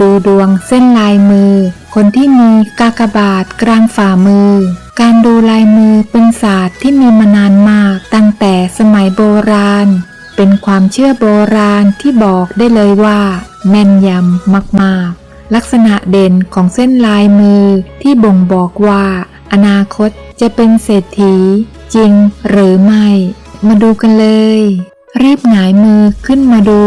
ดูดวงเส้นลายมือ คนที่มีกากบาทกลางฝ่ามือ การดูลายมือเป็นศาสตร์ที่มีมานานมากตั้งแต่สมัยโบราณ เป็นความเชื่อโบราณที่บอกได้เลยว่า แม่นยำมากๆ ลักษณะเด่นของเส้นลายมือที่บ่งบอกว่า อนาคตจะเป็นเศรษฐี จริงหรือไม่ มาดูกันเลย รีบหงายมือขึ้นมาดู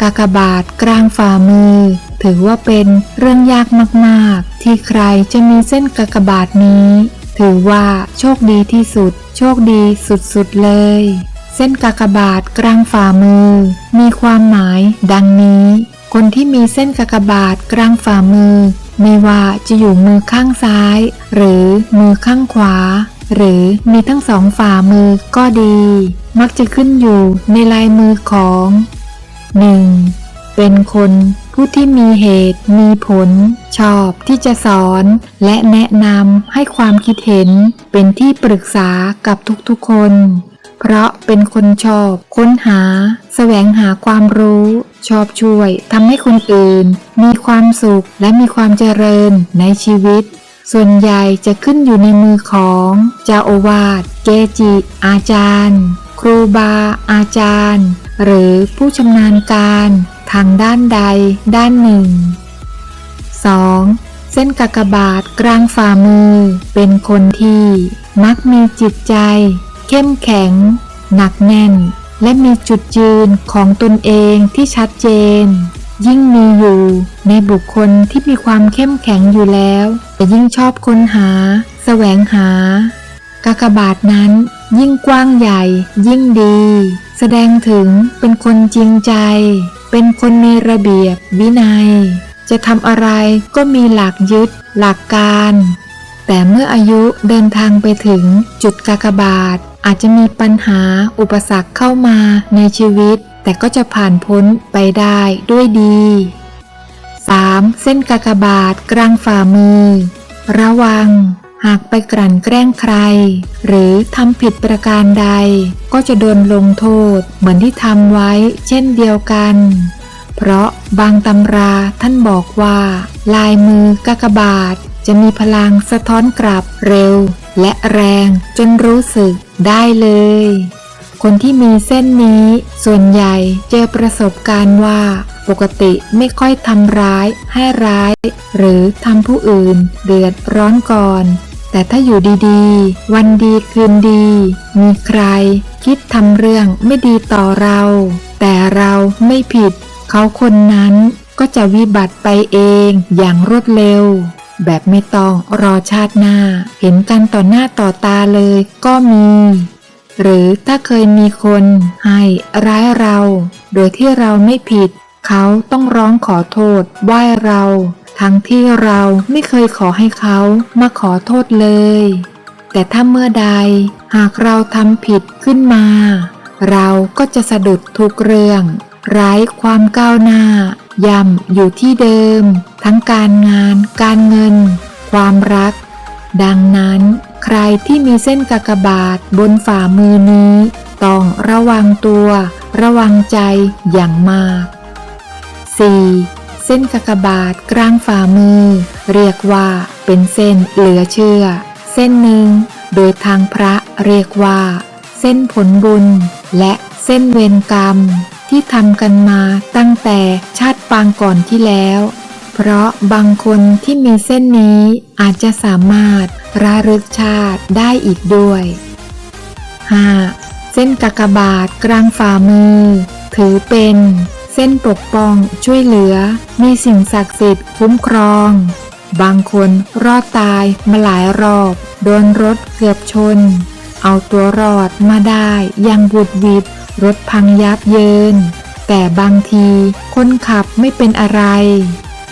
กากบาทกลางฝ่ามือ ถือว่าเป็นเรื่องยากมากๆ ที่ใครจะมีเส้นกากบาทนี้ ถือว่าโชคดีที่สุด โชคดีสุดๆเลย เส้นกากบาทกลางฝ่ามือ มีความหมายดังนี้ คนที่มีเส้นกากบาทกลางฝ่ามือ ไม่ว่าจะอยู่มือข้างซ้าย หรือมือข้างขวา หรือมีทั้งสองฝ่ามือก็ดี มักจะขึ้นอยู่ในลายมือของ 1. เป็นคน ผู้ที่มีเหตุมีผล ชอบที่จะสอน และแนะนำให้ความคิดเห็นเป็นที่ปรึกษากับทุกๆคน เพราะเป็นคนชอบ ค้นหา แสวงหาความรู้ ชอบช่วยทำให้คนอื่น มีความสุขและมีความเจริญในชีวิต ส่วนใหญ่จะขึ้นอยู่ในมือของเจ้าอาวาสเกจิ อาจารย์ ครูบาอาจารย์ หรือผู้ชำนาญการ ทางด้านใดด้านหนึ่ง 2. เส้นกากบาทกลางฝ่ามือ เป็นคนที่มักมีจิตใจ เข้มแข็ง หนักแน่น และมีจุดยืนของตนเองที่ชัดเจน ยิ่งมีอยู่ในบุคคลที่มีความเข้มแข็งอยู่แล้วจะยิ่งชอบค้นหา แสวงหากากบาทนั้นยิ่งกว้างใหญ่ ยิ่งดี แสดงถึงเป็นคนจริงใจ เป็นคนมีระเบียบวินัย จะทำอะไรก็มีหลักยึด หลักการ แต่เมื่ออายุเดินทางไปถึงจุดกากบาท อาจจะมีปัญหาอุปสรรคเข้ามาในชีวิต แต่ก็จะผ่านพ้นไปได้ด้วยดี 3. เส้นกากบาทกลางฝ่ามือ ระวัง หากไปกลั่นแกล้งใคร หรือทำผิดประการใด ก็จะโดนลงโทษเหมือนที่ทำไว้เช่นเดียวกัน เพราะบางตำราท่านบอกว่า ลายมือกากบาทจะมีพลังสะท้อนกลับเร็ว และแรงจนรู้สึกได้เลย คนที่มีเส้นนี้ ส่วนใหญ่เจอประสบการณ์ว่าปกติไม่ค่อยทำร้ายให้ร้าย หรือทำผู้อื่นเดือดร้อนก่อน แต่ถ้าอยู่ดีๆ วันดีคืนดี มีใคร คิดทำเรื่องไม่ดีต่อเรา แต่เราไม่ผิด เขาคนนั้นก็จะวิบัติไปเองอย่างรวดเร็ว แบบไม่ต้องรอชาติหน้า เห็นกันต่อหน้าต่อตาเลยก็มี หรือถ้าเคยมีคนให้ร้ายเรา โดยที่เราไม่ผิด เขาต้องร้องขอโทษไหว้เรา ทั้งที่เราไม่เคยขอให้เขามาขอโทษเลย แต่ถ้าเมื่อใดหากเราทำผิดขึ้นมา เราก็จะสะดุดทุกเรื่อง ไร้ความก้าวหน้า ย่ำอยู่ที่เดิม ทั้งการงาน การเงิน ความรัก ดังนั้น ใครที่มีเส้นกากบาทบนฝ่ามือนี้ ต้องระวังตัว ระวังใจอย่างมาก 4. เส้นกากบาทกลางฝ่ามือ เรียกว่าเป็นเส้นเหลือเชื่อ เส้นหนึ่ง โดยทางพระเรียกว่า เส้นผลบุญ และเส้นเวรกรรม ที่ทำกันมาตั้งแต่ชาติปางก่อนที่แล้ว เพราะบางคนที่มีเส้นนี้อาจจะสามารถระลึกชาติได้อีกด้วย 5. เส้นกากบาทกลางฝ่ามือ ถือเป็น เส้นปกป้องช่วยเหลือ มีสิ่งศักดิ์สิทธิ์คุ้มครอง บางคนรอดตายมาหลายรอบ โดนรถเกือบชน เอาตัวรอดมาได้อยังบุดวิดรถพังยับเยิน แต่บางทีคนขับไม่เป็นอะไร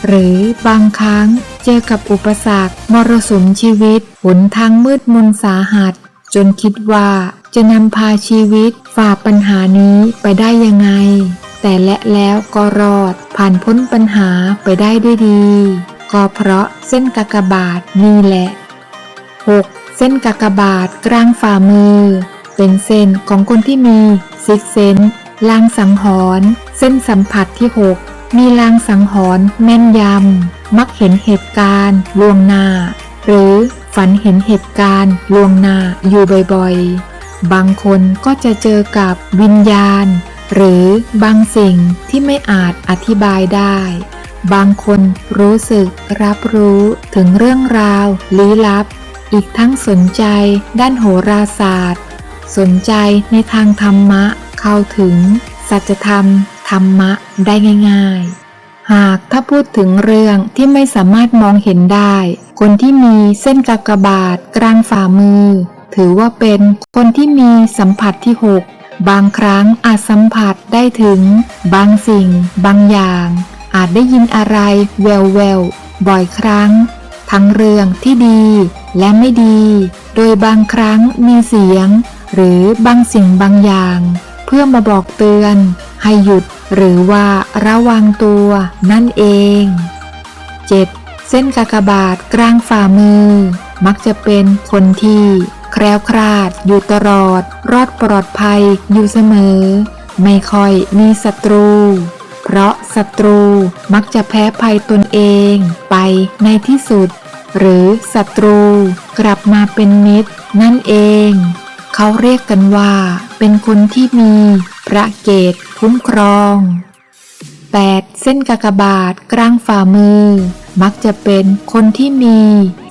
หรือบางครั้งเจอกับอุปสรรคมรสุมชีวิตหนทางมืดมนสาหัส จนคิดว่าจะนำพาชีวิตฝ่าปัญหานี้ไปได้ยังไง แต่และแล้วก็รอด ผ่านพ้นปัญหาไปได้ด้วยดี ก็เพราะเส้นกากบาทนี่แหละ 6. เส้นกากบาทกลางฝ่ามือ เป็นเส้นของคนที่มีซิกเซนลางสังหรณ์เส้นสัมผัสที่ 6 มีลางสังหรณ์แม่นยำ มักเห็นเหตุการณ์ล่วงหน้า หรือฝันเห็นเหตุการณ์ล่วงหน้าอยู่บ่อยๆ บางคนก็จะเจอกับวิญญาณ หรือบางสิ่งที่ไม่อาจอธิบายได้ บางคนรู้สึกรับรู้ถึงเรื่องราวลี้ลับ อีกทั้งสนใจด้านโหราศาสตร์ สนใจในทางธรรมะเข้าถึง สัจธรรม ธรรมะได้ง่าย ๆ หากถ้าพูดถึงเรื่องที่ไม่สามารถมองเห็นได้ คนที่มีเส้นกากบาทกลางฝ่ามือ ถือว่าเป็นคนที่มีสัมผัสที่หก บางครั้งอาจสัมผัสได้ถึง บางสิ่ง บางอย่าง อาจได้ยินอะไรแววแววบ่อยครั้ง ทั้งเรื่องที่ดีและไม่ดี โดยบางครั้งมีเสียง หรือบางสิ่งบางอย่าง เพื่อมาบอกเตือน ให้หยุดหรือว่าระวังตัวนั่นเอง 7. เส้นกากบาทกลางฝ่ามือ มักจะเป็นคนที่ แคล้วคลาด อยู่ตลอด รอดปลอดภัยอยู่เสมอ ไม่ค่อยมีศัตรู เพราะศัตรูมักจะแพ้ภัยตนเองไปในที่สุด หรือศัตรูกลับมาเป็นมิตร นั่นเอง เขาเรียกกันว่า เป็นคนที่มีพระเกตคุ้มครอง 8. เส้นกากบาทกลางฝ่ามือ มักจะเป็นคนที่มี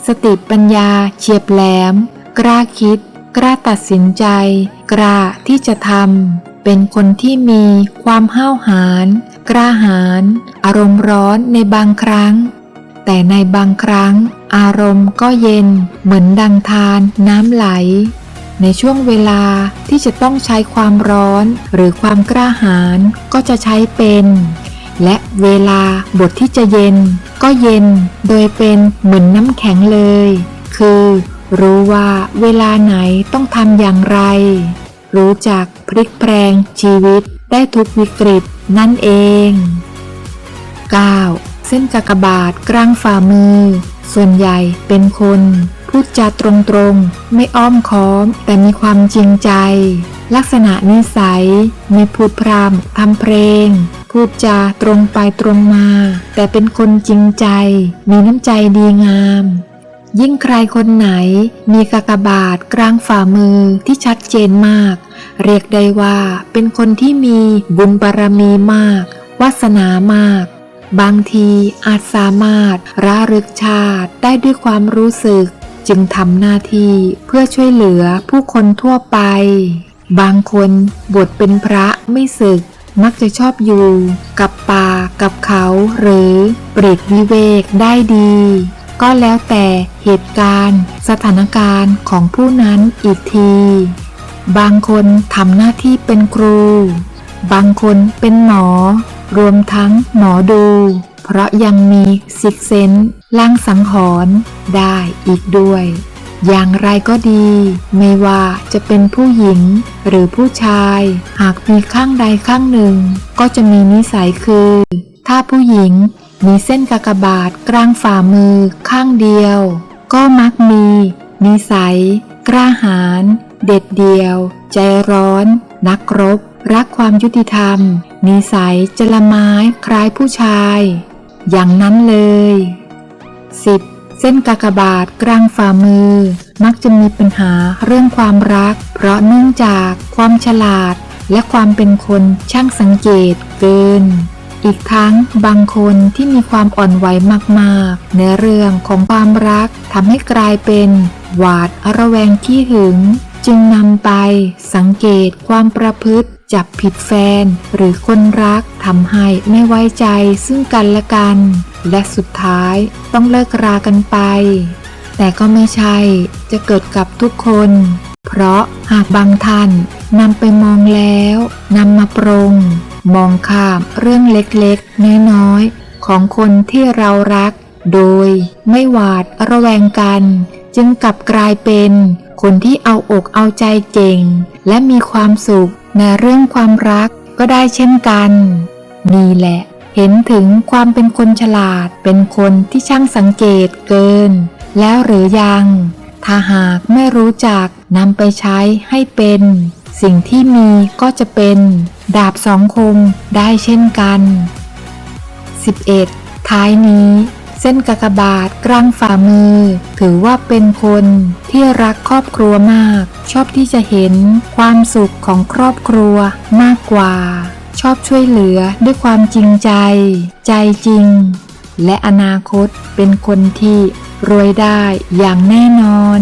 สติปัญญาเฉียบแหลม กล้าคิด กล้าตัดสินใจ กล้าที่จะทำ เป็นคนที่มีความห้าวหาญ กล้าหาญ อารมณ์ร้อนในบางครั้ง แต่ในบางครั้ง อารมณ์ก็เย็น เหมือนดังทานน้ำไหล ในช่วงเวลาที่จะต้องใช้ความร้อน หรือความกล้าหาญก็จะใช้เป็นและเวลาบทที่จะเย็น ก็เย็นโดยเป็นเหมือนน้ำแข็งเลย คือ รู้ว่าเวลาไหนต้องทำอย่างไร รู้จักพลิกแปลงชีวิตได้ทุกวิกฤตนั่นเอง 9. เส้นกากบาทกลางฝ่ามือ ส่วนใหญ่เป็นคน พูดจาตรงๆ ไม่อ้อมค้อม แต่มีความจริงใจ ลักษณะนิสัย ไม่พูดพรำทำเพลง พูดจาตรงไปตรงมา แต่เป็นคนจริงใจ มีน้ำใจดีงาม ยิ่งใครคนไหนมีกากบาทกลางฝ่ามือที่ชัดเจนมาก เรียกได้ว่าเป็นคนที่มีบุญบารมีมาก วาสนามาก บางทีอาจสามารถระลึกชาติได้ด้วยความรู้สึก จึงทำหน้าที่เพื่อช่วยเหลือผู้คนทั่วไป บางคนบวชเป็นพระไม่ศึกมักจะชอบอยู่ กับป่ากับเขาหรือปรีกวิเวกได้ดี ก็แล้วแต่เหตุการณ์ สถานการณ์ของผู้นั้นอีกที บางคนทำหน้าที่เป็นครู บางคนเป็นหมอ รวมทั้งหมอดู เพราะยังมีซิกเซนล่างสังหรณ์ได้อีกด้วย อย่างไรก็ดี ไม่ว่าจะเป็นผู้หญิงหรือผู้ชาย หากมีข้างใดข้างหนึ่ง ก็จะมีนิสัยคือ ถ้าผู้หญิง มีเส้นกากบาทกลางฝ่ามือข้างเดียว ก็มักมีนิสัย กล้าหาญเด็ดเดี่ยว ใจร้อน นักรบ รักความยุติธรรม นิสัยจละไม้คล้ายผู้ชาย อย่างนั้นเลย 10. เส้นกากบาทกลางฝ่ามือ มักจะมีปัญหาเรื่องความรัก เพราะเนื่องจากความฉลาด และความเป็นคนช่างสังเกตเกิน อีกทั้งบางคนที่มีความอ่อนไหวมากๆ ในเรื่องของความรักทำให้กลายเป็นหวาดระแวงขี้หึง จึงนำไปสังเกตความประพฤติจับผิดแฟน หรือคนรักทำให้ไม่ไว้ใจซึ่งกันและกัน และสุดท้ายต้องเลิกรากันไป แต่ก็ไม่ใช่จะเกิดกับทุกคน เพราะหากบางท่านนำไปมองแล้วนำมาปรง มองข้ามเรื่องเล็กๆ น้อยๆ ของคนที่เรารัก โดยไม่หวาดระแวงกัน จึงกลับกลายเป็น คนที่เอาอกเอาใจเก่ง และมีความสุขในเรื่องความรักก็ได้เช่นกัน นี่แหละเห็นถึงความเป็นคนฉลาด เป็นคนที่ช่างสังเกตเกิน แล้วหรือยัง ถ้าหากไม่รู้จักนำไปใช้ให้เป็น สิ่งที่มีก็จะเป็น ดาบสองคมได้เช่นกัน 11 ท้ายนี้ เส้นกากบาทกลางฝ่ามือ ถือว่าเป็นคนที่รักครอบครัวมาก ชอบที่จะเห็นความสุขของครอบครัวมากกว่า ชอบช่วยเหลือด้วยความจริงใจ ใจจริง และอนาคตเป็นคนที่รวยได้อย่างแน่นอน